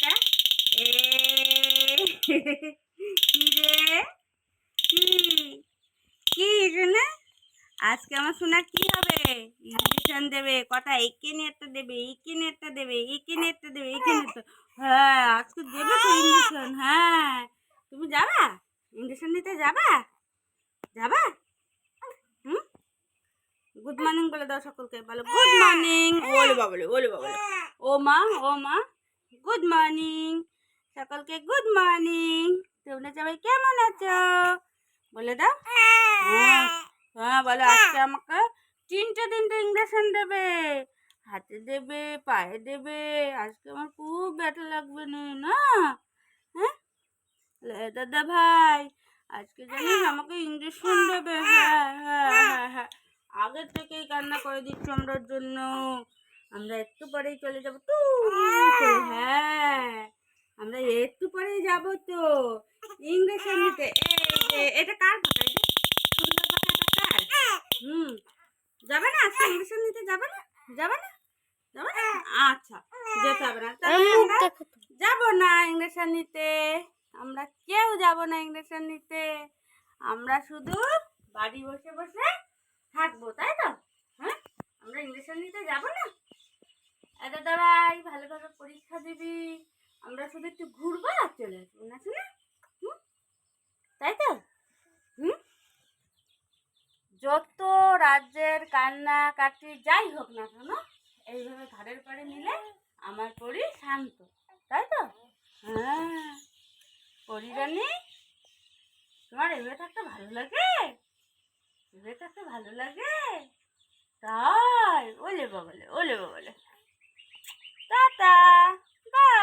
এটা? এ কি রে? কি? কি শোনা? আজকে আমার শোনা কি হবে? ইঞ্জেকশন দেবে কটা? একে নেটটা দেবে একে নেটটা দেবে একে নেটটা দেবে একে নেটটা হ্যাঁ আজকে দেবে তো ইঞ্জেকশন হ্যাঁ। তুমি যাবা? ইঞ্জেকশন নিতে যাবা? যাবা? হুম? গুড মর্নিং বলে দাও সকলকে বলো গুড মর্নিং বলে বাবলে বলে বাবলে ও মা ও মা। গুড মর্নিং সকলকে গুড মর্নিং তোমরা সবাই কেমন আছো? বলে দাও। হ্যাঁ হ্যাঁ বলো, আজকে আমাকে তিনটে তিনটে ইঞ্জেকশন দেবে। হাতে দেবে, পায়ে দেবে। আজকে আমার খুব ব্যথা লাগবে না হ্যাঁ? দাদা ভাই, আজকে জানিস আমাকে ইঞ্জেকশন দেবে। হ্যাঁ হ্যাঁ হ্যাঁ হ্যাঁ। আগের থেকেই কান্না করে দিচ্ছ আমরার জন্য। আমরা একটু পরেই চলে যাব। টু করে, হ্যাঁ আমরা একটু পরেই যাব তো। ইঞ্জেকশন নিতে এই এটা কার এটা? সুন্দর এটা কার হুম যাবে না আজকে ইঞ্জেকশন নিতে যাবে না? যাবে না? যাবে না? আচ্ছা যেতে হবে না। যাব না ইঞ্জেকশন নিতে আমরা কেউ যাব না ইঞ্জেকশন নিতে আমরা শুধু বাড়ি বসে বসে থাকব তাই তো? হ্যাঁ আমরা ইঞ্জেকশন নিতে যাব না? এত দাঁড়াই ভালোভাবে পরীক্ষা দিবি। আমরা শুধু একটু ঘুরবো আর চলে আসব, না শুনে? তাই তো? হুম? যত রাজ্যের কান্নাকাটি যাই হোক না কেন, এইভাবে ঘরের পরে নিলে আমার পরি শান্ত। তাই তো? হ্যাঁ। পরিরানি তোমার এভাবে থাকতে ভালো লাগে? এভাবে থাকতে ভালো লাগে? তাই, ওলে বাবলে ওলে বাবলে। টাটা